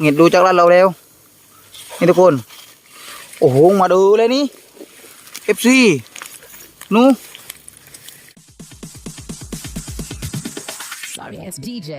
เงียดดูจากร้านเราแล้วนี่ทุกคน โอ้โห มาดูเลยนี่เอฟซีนู Sorry it's DJ.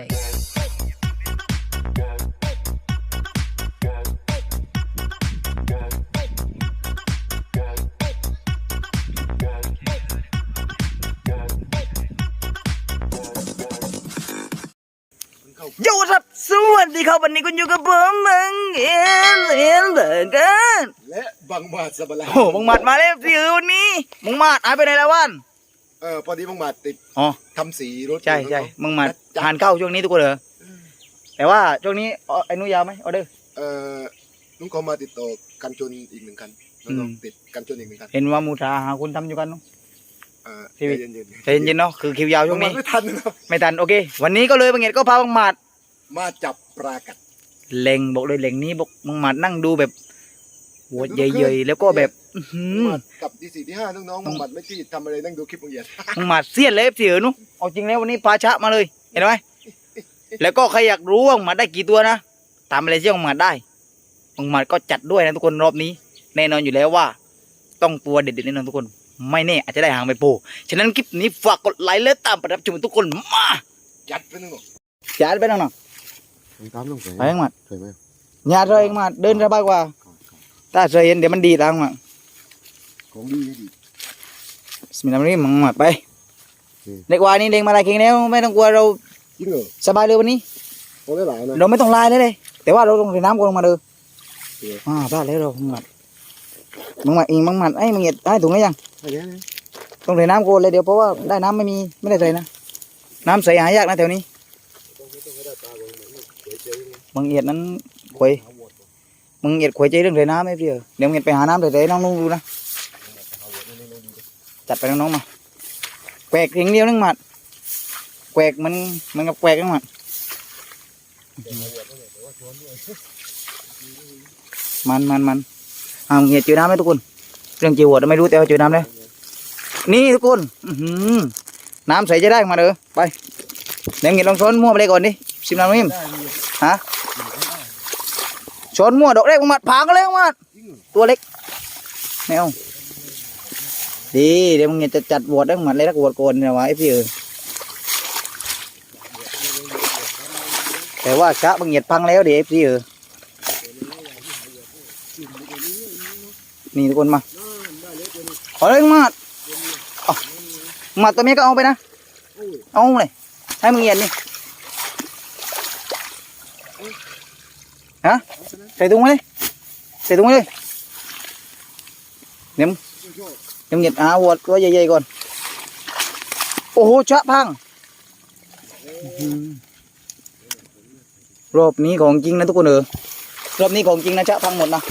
ครับวันนี้คุณอยู่กับผมมังเอ็นเอ็นเดอร์กันและบังหมาดสบลาโอ้บังหมัดมาแล้วพี่เออวันนี้บังหมัดหายไปไหนแล้ววันเออพอดีบังหมาดติดอ๋อทำสีรถใช่ใช่ของเขาบังหมัดทานข้าวช่วงนี้ทุกคนเหรอแต่ว่าช่วงนี้เอาไอ้นุยาวไหมออเดอร์เออลุงก็มาติดต่อกันชนอีกหนึ่งคันแล้วก็อืมติดกันชนอีกหนึ่งคันเห็นว่ามูทาหาคุณทำอยู่กันเนอะเออชีวิตใจเย็นๆใจเย็นๆเนาะคือคิวยาวช่วงนี้ไม่ทันนะไม่ทันโอเค วันนี้ก็เลยบังเงียดก็พาบังหมัดมาจับ ปลากัด เล็งบอกเลยเล็งนี้บอกบังหมัดนั่งดูแบบหัวใหญ่ๆแล้วก็แบบอื้อหืบังอหมัดกับที่สี่ที่ห้าน้องๆบังหมัดไม่ที่ทำอะไรนั่งดูคลิปบังเหยียดบังหมัดเสียนเลยพี่เออนุเอาจริงแล้ววันนี้ปลาชะมาเลยเห็นไหมแล้วก็ใครอยากรู้ว่าบังหมัดได้กี่ตัวนะตามอะไรที่บังหมัดได้บังหมัดก็จัดด้วยนะทุกคนรอบนี้ แน่นอนอยู่แล้วว่า ต้องตัวเด็ดๆแน่นอนทุกคน ไม่แน่อาจจะได้หางไปโปฉะนั้นคลิปนี้ฝากกดไลค์และตามไปรับชมทุกคนมาจัดไปนึงหรอจัดไปน้อง ตามลงไปๆไปเองมัดเคยไหมอย่าเรเองมัดเดินสบายกว่าถ้าเรเห็นเดี๋ยวมันดีตังมัดของดีดีสมิธารีมังมัดไปอืมเด็กวายนี่เด็กมาลายเก่งแล้วไม่ต้องกลัวเราจริงเหรอสบายเลยวันนี้โอ้ได้หลายนะเราไม่ต้องลายเลยเลยแต่ว่าเราต้องใส่น้ำก่อนลงมาเด้อโอเคอ่าพลาดแล้วเรามังมัดมังมัดเองมังมัดไอ้ยมังเหยียดไอ้ถุงได้ยังอันนี้นะต้องใส่น้ำก่อนเลยเดี๋ยวเพราะว่าได้น้ำไม่มีไม่ได้ใส่นะน้ำใสหายากนะแถวนี้ มังเหยียดนั้นขวยมังเหยียดขวยใจเรื่องใส่น้ำไม่พี่เดี๋ยวมังเหยียดไปหาน้ำใส่ๆน้องนุ่งดูนะจัดไปน้องๆมาแกวกอย่างเดียวนึงหมัดแกวกมันมันกับแกวกนึงหมัดมันมันมันเอามังเหยียดเจอน้ำไหมทุกคนเรื่องจียวหัวไม่รู้แต่ว่าเจอน้ำแล้วนี่ทุกคนน้ำใสจะได้มาเด้อไปเดี๋ยวเงียดลองช้อนมั่วไปเลยก่อนดิ สิบน้ำนิ่มฮะชนมั่วดอกเล็กมาผางเล็กมาตัวเล็กไม่เอาดีเดี๋ยวมึงจะจัดบวชได้หมัดเลยรักบวชโกนเนี่ยวะไอ้พี่เออแต่ว่าชะบังเหยียดพังแล้วเดี๋ยวไอพี่เออนี่ทุกคนมาเอเลยมามาตัวนี้ก็เอาไปนะ เอาเลยให้มึงเหยียดนี่ ฮะใส่ถุงไว้เลยใส่ถุงไว้เลยเดี๋ยมเดี๋ยวมึงเหยียดอาวัวตัวใหญ่ๆก่อน โอ้โหชะพัง รอบนี้ของจริงนะทุกคนเออรอบนี้ของจริงนะชะพังหมดนะ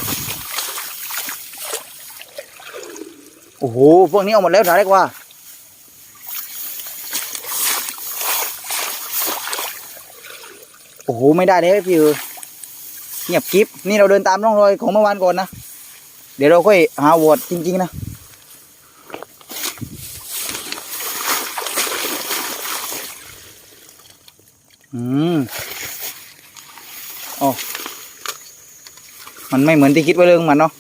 โอ้โห พวกนี้เอาหมดแล้วถ่าได้กว่าโอ้โห ไม่ได้เลยพี่เออ เงียบกิฟนี่เราเดินตามร่องรอยของเมื่อวานก่อนนะ เดี๋ยวเราค่อยหาวอดจริง ๆ นะ อืมอ๋อมันไม่เหมือนที่คิดไว้เลยของมันเนาะ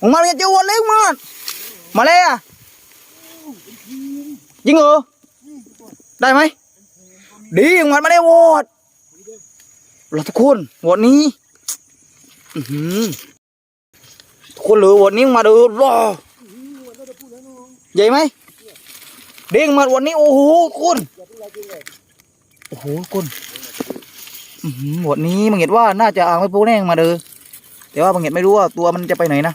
มึงมาเนี่ยจะวอดเลยมันมาเลยอะจริงเหรอได้ไหมดีมึงมันมาได้วอดเราทุกคนวันนี้ คนเหลือวันนี้มาดูรอใหญ่ไหมเด้งมาวันนี้โอ้โหคุณโอ้โหคุณหือวันนี้มังเห็นว่าน่าจะอ่างไม่ปูแน่งมาเด้อแต่ว่ามังเห็นไม่รู้ว่าตัวมันจะไปไหนนะ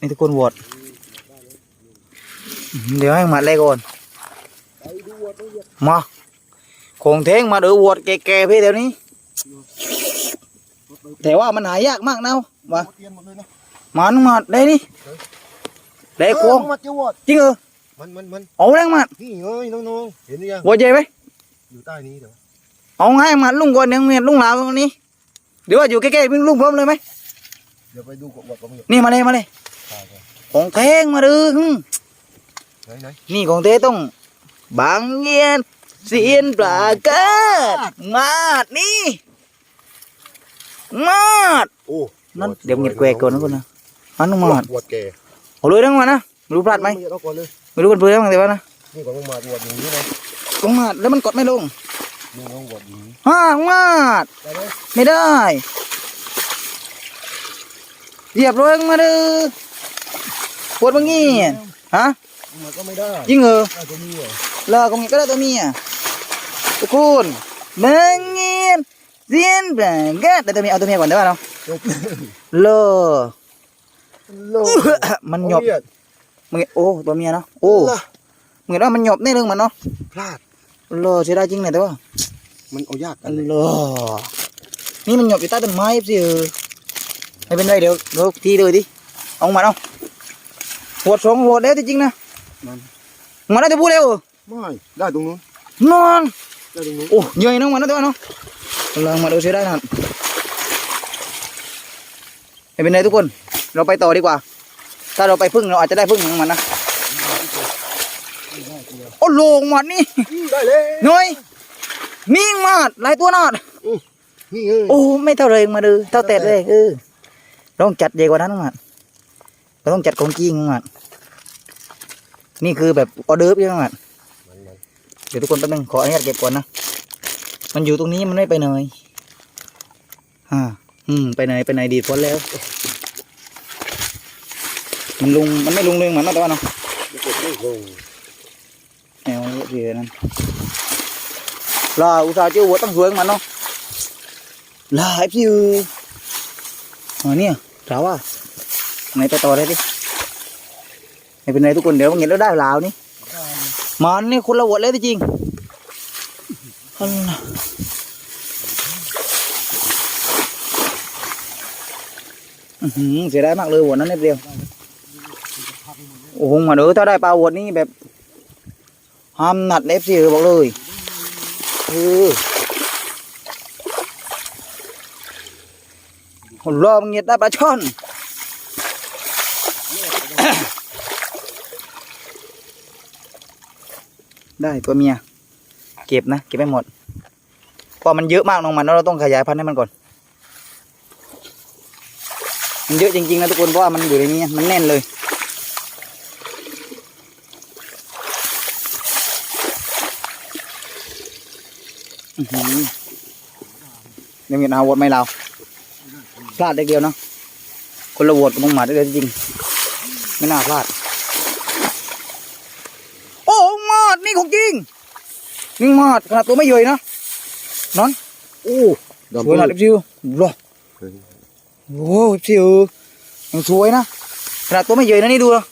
นี่ทุกคนวอดเดี๋ยวให้มาเลยก่อนมาคงเท้งมาเดือวอดแก่ๆพี่เดี๋ยวนี้ แต่ว่ามันหายากมากนะมาเตรียมหมดเลยนะมันมาได้นี่ได้ควงเออบังหมัดเจ้าวอดจริงเหรอมันมันมันเอาแรงมานี่เอ้ยน้องๆเห็นหรือยังวัวใจไหมอยู่ใต้นี้เดี๋ยวเอาให้มาลุงก่อนเดี๋ยวเมียลุงลาวตรงนี้เดี๋ยวว่าอยู่ใกล้ๆพี่ลุงพร้อมเลยไหมเดี๋ยวไปดูกบกับบังเหยียดนี่มาเลยมาเลยใช่ใช่ของแท้งมาดื้อหึไหนไหนนี่ของเท้ต้องบางเงียนเสียนปลาเกิดมาดนี่ มาดโอ้นั่นเดี๋ยวเงียบแกวกก่อนนะคนนะมันต้องมาดวดแกเอาเลยทั้งวันนะไม่รู้พลาดไหมเอาก่อนเลยไม่รู้เป็นเพื่อนบ้างแต่ว่านะนี่ก่อนลงมาดวดอย่างนี้นะลงมาดแล้วมันกดไม่ลงนี่ลงวดอย่างนี้ฮ่ามาดได้ไหมไม่ได้เหยียบลงมาเด้อปวดบางงี้ฮะมันก็ไม่ได้ยิงเหรอได้ตัวนี้เหรอเลอกงนี้ก็ได้ตัวเมียทุกคนเมืองเงี ยบเสียนแบงเกตแต่ตัวเมียเอาตัวเมียก่อนได้ป่ะเนาะจบเลอโลกมันหยบเอาเรียดมึงเห็นโอ้ตัวเมียเนาะโอ้ล่ะมึงเห็นว่ามันหยบนี่เรื่องมันเนาะพลาดเลอเสียดายจริงเลยแต่ว่ามันเอายากกัอันนเลยเลอนี่มันหยบอยู่ใต้ต้นไม้สิเออไม่เป็นไรเดี๋ยวเดี๋ยวทีเลยดิเอามาเอาหัวสองหัวแล้วจริงๆนะมันมาได้จะพูดเร็วไม่ได้ตรงนู้นนอนได้ตรงนู้นโอ้ใหญ่น้องมันนะตัวเนาะ ลองมาดูเสียได้นะไม่เป็นไรทุกคน เราไปต่อดีกว่า ถ้าเราไปพึ่งเราอาจจะได้พึ่งของมันนะโอ้โลงหมัดนี่ได้เลยหน่อยนิ่งมากหลายตัวนอดนี่เอ้ยโอ้ไม่เท่าเลยมาดูเท่าแต่เลยเออต้องจัดใหญ่กว่านั้นมันเราต้องจัดของจริงมันนี่คือแบบออเดิร์ฟใช่ไหมมันมันมันเดี๋ยวทุกคนแป๊บนึงขออนุญาตเก็บก่อนนะ มันอยู่ตรงนี้มันไม่ไปไหนอ่าอืม ไปไหนไปไหนดีดพ้นแล้ว มันลุงมันไม่ลุงเรื่องมันนะแต่ว่าเนาะแนวเยอะเยอนั่นลาอุตส่าห์เจ้าหัวตั้งสวยของมันเนาะลาไอ้พี่เอออ๋อเนี่ยถามว่าไหนไปต่อได้ดิไม่เป็นไรทุกคนเดี๋ยวเห็นแล้วได้ลาวนี่มันนี่คนละหัวเลยจริง อันน่ะอื้อหือเสียดายมากเลยหัวนั้นนิดเดียว โอ้โหมาเด้อถ้าได้ปลาหัวนี้แบบห้ามหนัดเอฟซีบอกเลยเออคนรอมเงียดได้ปลาช่อนได้ตัวเมีย เก็บนะเก็บไม่หมดเพราะมันเยอะมากน้องมันแล้วเราต้องขยายพันธุ์ให้มันก่อน มันเยอะจริงๆนะทุกคนเพราะว่ามันอยู่ในนี้มันแน่นเลยยังเห็นเอาวดไหมเราพลาดได้เดียวเนาะคนละวดกับมงหมาได้เดียวจริงไม่น่าพลาด โอ้มาดนี่ของจริง นี่มาดขนาดตัวไม่ใหญ่นะนอนโอ้ดำสวยหนาดเอฟซิวรอโอ้เอฟซิวยังสวยนะขนาดตัวไม่ใหญ่นะนี่ดูนะ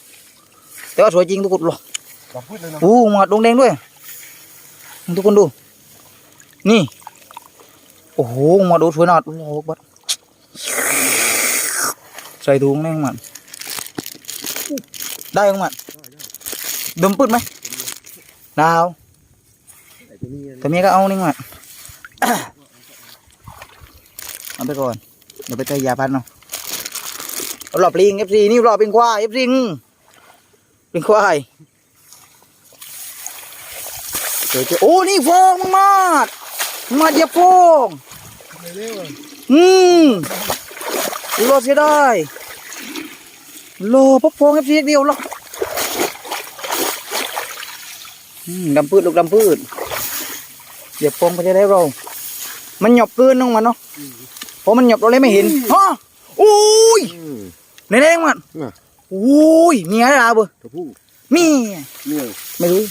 แต่ว่าสวยจริงทุกคนรอดำพืชเลยนะโอ้มาดงแดงด้วยทุกคนดู นี่ โอ้โหมาดูสวยหนาดโอ้โหบัดใส่ถุงแน่งมันได้ของมันดมปืดไหมดาวไอ้ ตัวนี้แต่เมียก็เอานี่มันเอาไปก่อน เดี๋ยวไปเตยยาพันเนาะเอาหลอบลิงเอฟซีนี่หลอบเป็นควายเอฟซีเป็นควายเดี๋ยวจะโอ้ นี่ฟองมาดมาเยียบฟองอืมรอเสียได้รอพกฟองเอฟซีเดียวหรอกอืมดำพืชลูกดำพืช เหยียบฟองไปจะได้เรา มันหยอบเกินน้องมันเนาะเพราะมันหยอบเราเลยไม่เห็นฮะโอ้ยอืมในแดงมันน่ะโอ้ยเมียได้ลาเบอตัวผู้มีเนี่ยไม่รู้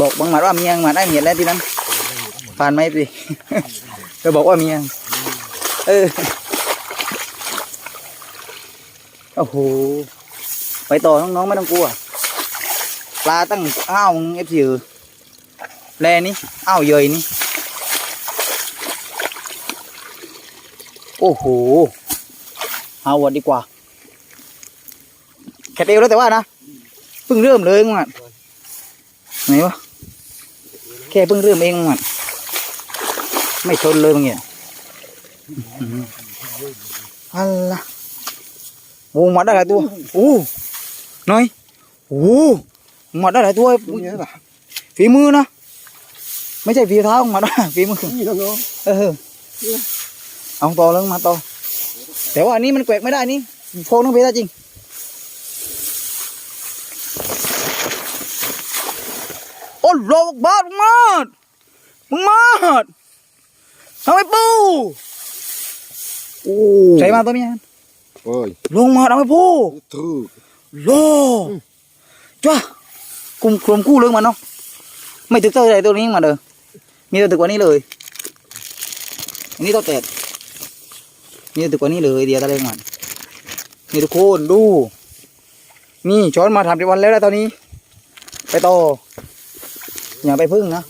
บอกบางหมัดว่าเมียหมัดได้เมียแล้วที่นั้นผ่านไหมสิก็บอกว่าเมียเออโอ้โหไปต่อน้องๆไม่ต้องกลัวปลาตั้งอ้าวเอฟซีแลนี่อ้าวเยยนี่ โอ้โหเอาวัดดีกว่าแค่เดียวแล้วแต่ว่านะเพิ่งเริ่มเลยมันไหนวะแค่เพิ่งเริ่มเองมันไม่ชนเลยมันเงี้ยอื้อหืออะไรโอ้มาได้หลายตัวโอ้หน่อยโอ้มาได้หลายตัวตัวนี้ล่ะฝีมือนะไม่ใช่ฝีเท้ามาได้ฝีมือนี่น้องเออ เอาต่อแล้วมาต่อ แต่ว่าอันนี้มันแกวกไม่ได้นี่โฟงต้องเพได้จริง โอ้โลกบาดมึงมาดมึงมาดทำไมปูโอ้ใส่มาตัวเมียโอ้ยลงมาทำไมปูถูกโลจ้ากุมกลมกู้เรื่องมันเนาะไม่ถึกเท่าไหรตัวนี้มาเด้อมีตัวถึกกว่านี้เลยอันนี้ตัวแตก มีตัวถึกกว่านี้เลยเดียวตะเลงมันนี่ทุกคนดู นี่ช้อนมาทำที่วันแล้วนะตอนนี้ ไปต่ออย่าไปพึ่งนะ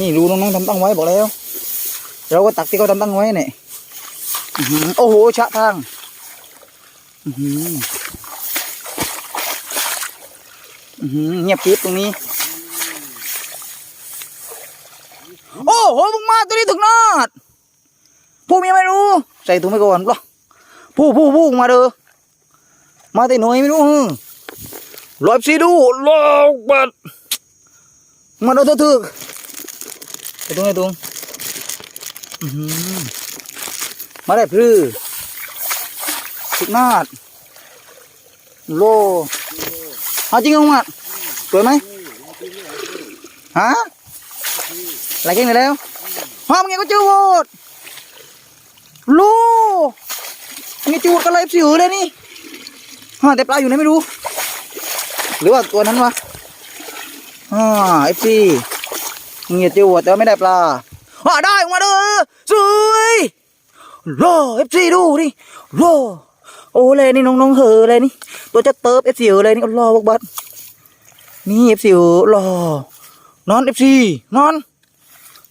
นี่รู้น้องๆทำตั้งไว้บอกแล้ว เราก็ตักที่เขาทำตั้งไว้เนี่ยโอ้โหชะทางหืออื้อหือเงียบกริบตรงนี้ โอ้โหมึงมาตัวนี้ถึงนาด ผู้มีไม่รู้ ใส่ถุงไปก่อนหรอะผู้ผู้ผู้มาเด้อมาแต่หน่วยไม่รู้ลอยสีดูลอกบัดมาเราเถือไปตรงไหนตรงมาได้พรือสุดนาดโลเอาจริงงมัดสวยไหมฮะอะไรกันเลยแล้วหอมไงก็เจอโวด ลูมีจูดก็เลยู่ไหนไม่รู้ หรือว่าตัวนั้นวะอ่า FC เงียจิวแต่ไม่ได้ปลาอ่าได้ออกมาเด้อสวยรอ FC ดูดิรอโอ้เลยนี่น้องๆเหอเลยนี่ ตัวจะเติบ FC เหอเลยนี่รอบักบัดนี่ FC เหอรอนอน FC นอน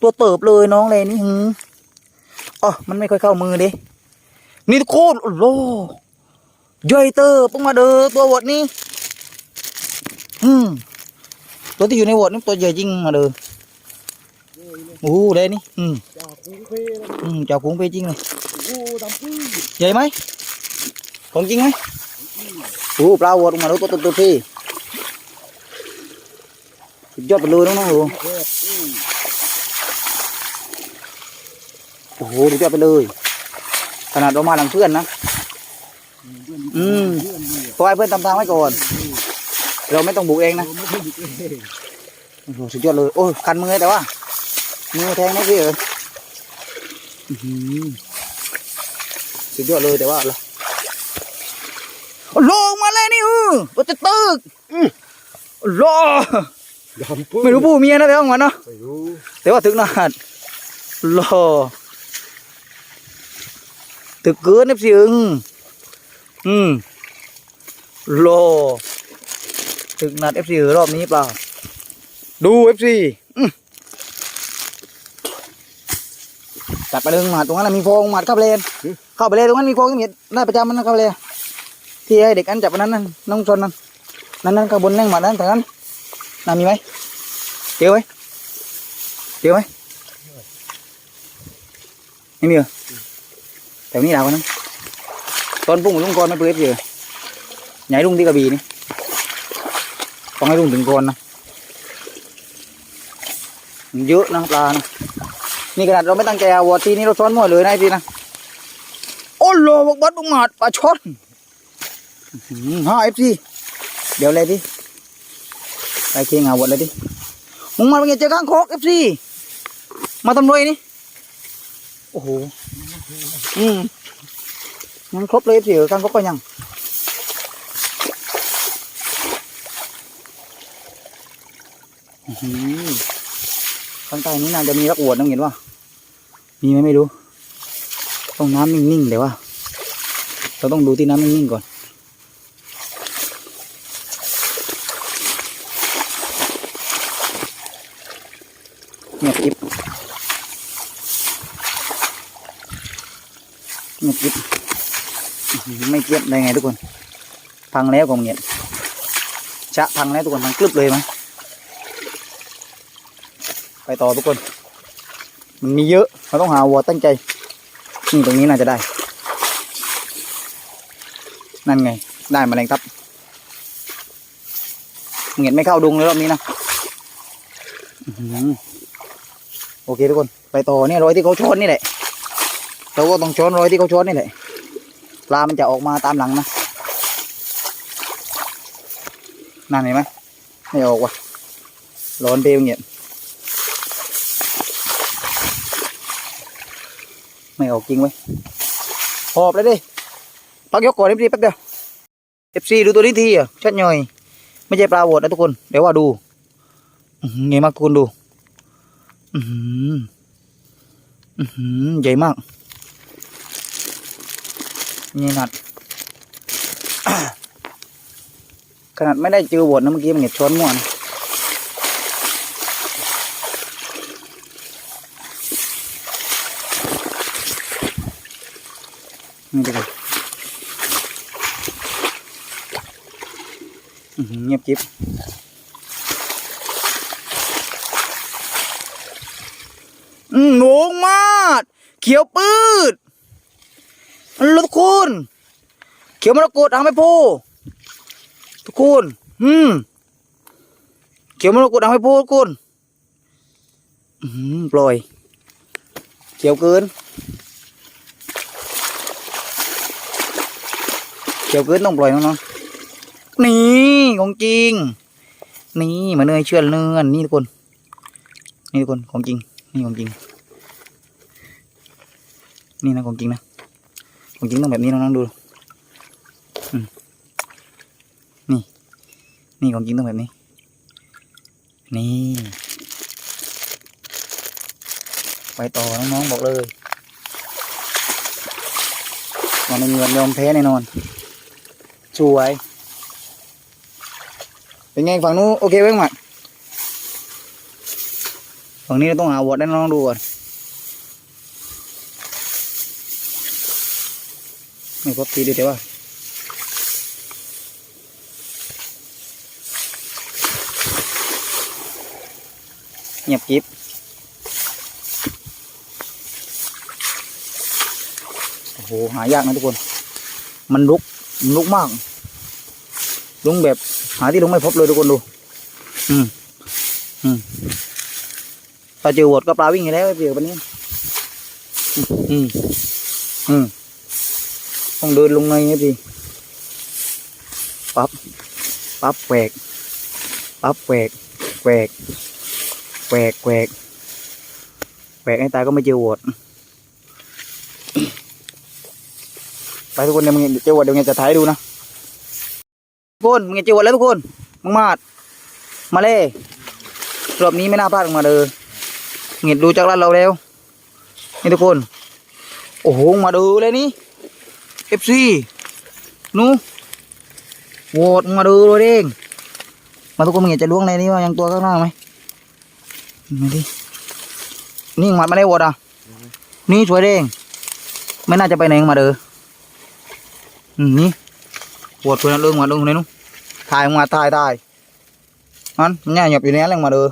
ตัวเติบเลยน้องเลยนี่หื อ๋อมันไม่ค่อยเข้ามือเด้นี่ทุกคนโอ้โหใหญ่เติบปงมาเด้อตัววดนี้ อืมตัวที่อยู่ในวดนี่ตัวใหญ่จริงมาเด้อโอ้โหเลยนี่อืมจากกรุงเพอืมจับพุงไปจริงเลยโอ้ดำปื้อใหญ่ไหมของจริงไหมโอ้ปลาวดมาดูตัวตัวตัวพี่ยอดไปเลยน้องๆอ้ แคบอืม โอ้โหสุดยอดไปเลย ขนาดเรามาหลังเพื่อนนะอืมขอให้เพื่อนตามทางไว้ก่อน เราไม่ต้องบุกเองนะเราไม่ได้หยุดเองโอ้โหสุดยอดเลย โอ้ยคันมือแต่ว่า มือแทงนะพี่เอออื้อหือสุดยอดเลยแต่ว่าอะไรลงมาเลยนี่เออตัวจะตึกรอดำปื้อไม่รู้ผู้เมียนะแต่ว่ามันเนาะไม่รู้แต่ว่าถึงนาดรอ ถึกเกินเอฟซีอึงอืมรอถึกนาดเอฟซีรอบนี้เปล่า ดูเอฟซีจัดไปเลยหมาดตรงนั้นนะมีโฟองหมาดเข้าไปเลยเข้าไปเลยตรงนั้นมีโฟองที่มีได้ประจำมันนะเข้าไปเลยที่ให้เด็กอันจับอันนั้นนั่นน้องชนนั่นนั่นนั่นข้างบนนั่งหมาดนั่นแต่นั้นน่ามีไหมเจอไหมเจอไหมไม่มีเหรอ แต่วันนี้ดาวนั้นตอนพุ่งลุงกรไม่เปิดเจอใหญ่ลุงที่กระบี่นี่ต้องให้ลุงถึงก่อนนะเยอะนะปลานะนี่ขนาดเราไม่ตั้งใจเอาวัวทีนี้เราซ้อนมั่วเลยนะไอ้พี่นะโอ้โหบักบัดบักหมาดปลาช่อนอื้อหือฮ่าเอฟซีเดี๋ยวเลยดิไปเคียงเอาวัดเลยดิมึงมาเป็นไงเจอข้างโคกเอฟซีมาทำรวยนี่โอ้โห อืมยังครบเลยเอฟซีข้างโคกก็ยังอือข้างใต้นี้น่าจะมีรักอวดน้องเห็นว่ามีไหมไม่รู้ ต้องน้ำนิ่งๆเดี๋ยวว่า เราต้องดูที่น้ำนิ่งๆก่อนเงียบก เงียบกริบไม่เงียบได้ไงทุกคน พังแล้วก็เงียบชะพังแล้วทุกคนพังกลึบเลยมั้ยไปต่อทุกคน มันมีเยอะเราต้องหาวัวตั้งใจนี่ตรงนี้น่าจะได้ นั่นไง ได้แมลงทับเงียบไม่เข้าดุงเลยรอบนี้นะโอเคทุกคน ไปต่อเนี่ยรอยที่เขาชนนี่แหละ เราก็ต้องช้อนรอยที่เขาช้อนนี่แหละปลามันจะออกมาตามหลังนะนั่นเห็นไหมไม่ออกว่ะร้อนเปรี้ยวเงียบไม่ออกจริงเว้หอบเลยดิพักยกก่อนนิดเดีแป๊บเดียวเอฟซีดูตัวนี้ทีอะชัดหน่อย ไม่ใช่ปลาโหวดนะทุกคน เดี๋ยวว่าดูอื้อหือไงมากทุกคนดู อือหืออือหือใหญ่มาก นี่นัดขนาดไม่ได้เจอโหวดนะเมื่อกี้มันเห็ดช้อนม่วนนี่ดูเงียบจิ๊บอืมโหนงมากเขียวปืด ลทุกคนเขียวมรกตอ่างไม่โพทุกคนอืมเขียวมรกตอ่างไม่โพทุกคนอืมปล่อยเขียวเกินเขียวเกินต้องปล่อยน้องๆนี่ของจริง นี่มาเนยเชื่อเนื่อนนี่ทุกคน นี่ทุกคนของจริงนี่ของจริงนี่นะของจริงนะ ของจริงต้องแบบนี้น้องๆดูอืมนี่ นี่ของจริงต้องแบบนี้ นี่ไปต่อน้องๆบอกเลยมันไม่มีวันยอมแพ้แน่นอนสวย เป็นไงฝั่งนู้นโอเคไหมหมัดฝั่งนี้เราต้องหาวอดให้น้องๆดูก่อน ไม่พบทีเดียวแต่ว่าเงียบกิบโอ้โหหายากนะทุกคน มันลุกมันลุกมากลุงแบบหาที่ลุงไม่พบเลยทุกคนดู อืม อืมถ้าเจอวดก็ปลาวิ่งอยู่แล้วไอ้เปียกวันนี้ อืม อืม ต้องเดินลงในไงพี่ปั๊บปั๊บแหวกปั๊บแหวกแหวกแหวกแหวกแหวกให้ตายก็ไม่เจอวดไปทุกคนเดี๋ยวมึงเจอวดเดี๋ยวไงจะถ่ายดูนะทุกคนมึงเจอวดแล้วทุกคนมึงมาดมาเล่รอบนี้ไม่น่าพลาดมาเลยเงียดูจากร้านเราแล้วนี่ทุกคน โอ้โหมาดูเลยนี่ เอฟซีนูโหวตมาดูเลยเด้งมาทุกคนมึงอยากจะล้วงในนี้ว่ายังตัวข้างหน้าไหมมาดินี่หมัดมาได้โหวตอะ นี่สวยเด้งไม่น่าจะไปไหนมาเด้ออืมนี่โหวตเพื่อนเรื่องมาดูในนู้นถ่ายมาถ่ายถ่ายมันมันเนี่ยหยับอยู่ในนั้นและมาเด้อ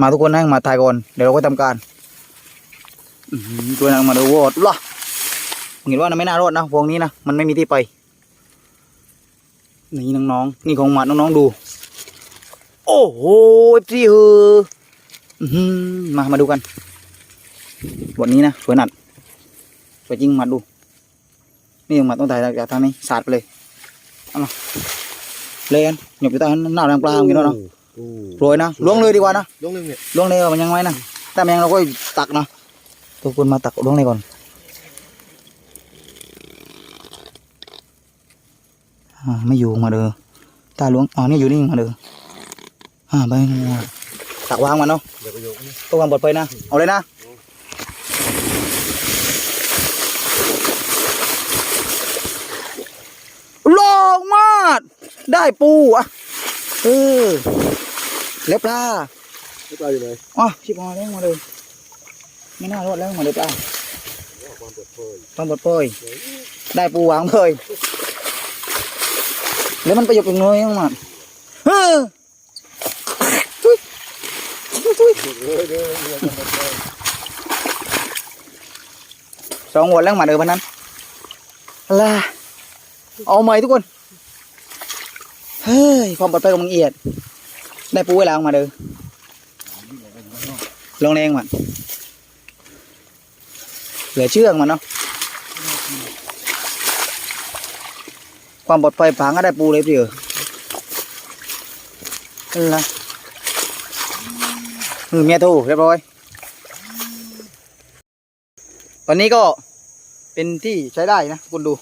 มาทุกคนนั่งมาถ่ายก่อนเดี๋ยวเราก็ทำการตัวนั้นมาเดูโหวตล่ะ เห็นว่ามันไม่น่ารอดนะพวงนี้นะมันไม่มีที่ไป นี่น้องๆนี่ของหมัดน้องๆดู โอ้โหพี่เฮออื้อหือมามาดูกันบทนี้นะสวยหนัดสวยจริงหมัดดู นี่ของหมัดต้องถ่ายจากทางนี้สาดไปเลยเอามาเลยกันหยบอยู่ใต้หน้าแรงปลาอย่างนี้แล้วเนาะโอ้โปรยนะล้วงเลยดีกว่านะลงเลยเนี่ยล้วงเลยมันยังไว้นะถ้ามันยังเราก็ตักนะทุกคนมาตักล้วงเลยก่อน อ่า ไม่อยู่มาเด้อตาหลวงอ๋อนี่อยู่นี่มาเด้ออ่าไปตักวางมันเนาะเดี๋ยวไปโยกนี่ตัววางบดไปนะเอาเลยนะลองมากได้ปูอะเออแล้วปลาไม่ปลาอยู่ไหนอ๋อชิบหายแล้วมาเลยไม่น่ารอดแล้วมาเลยปลาความเปิดเผยต้องบดเปยได้ปูวางเปย แล้วมันไปอยู่ตรงนู้นยังมันเฮ้อทุยทุยเด้อเด้อเด้อความเปิดเผยสองหัวแล้วมาเดินพันนั้นลาเอาใหม่ทุกคน เฮ้ยความปลอดภัยของมึงเอียด ได้ปูเวลาออกมาเด้อลงแรงมันเหลือเชื่องมันเนาะ ความปลอดภัยผางก็ได้ปูเลยพี่เออนั่นละมือเมียโทรเรียบร้อย ตอนนี้ก็เป็นที่ใช้ได้นะคุณดู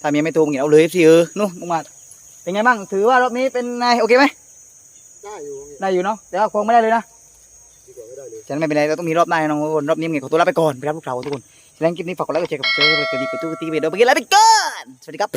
ถ้าเมียไม่โทรมึงเอาเลยพี่เออนู่นมึงมา เป็นไงบ้าง ถือว่ารอบนี้เป็นไงโอเคไหมได้อยู่ได้อยู่เนาะแต่ว่าคงไม่ได้เลยนะดีกว่าไม่ได้เลยฉะนั้นไม่เป็นไรเราต้องมีรอบหน้านะน้องทุกคนรอบนี้มึงขอตัวลาไปก่อนไปรับลูกเราทุกคนฉะนั้นคลิปนี้ฝากกดไลค์กดแชร์กับเจอกันดีกับตู้ตีไปเดี๋ยวไปกินลาไปก่อนสวัสดีครับ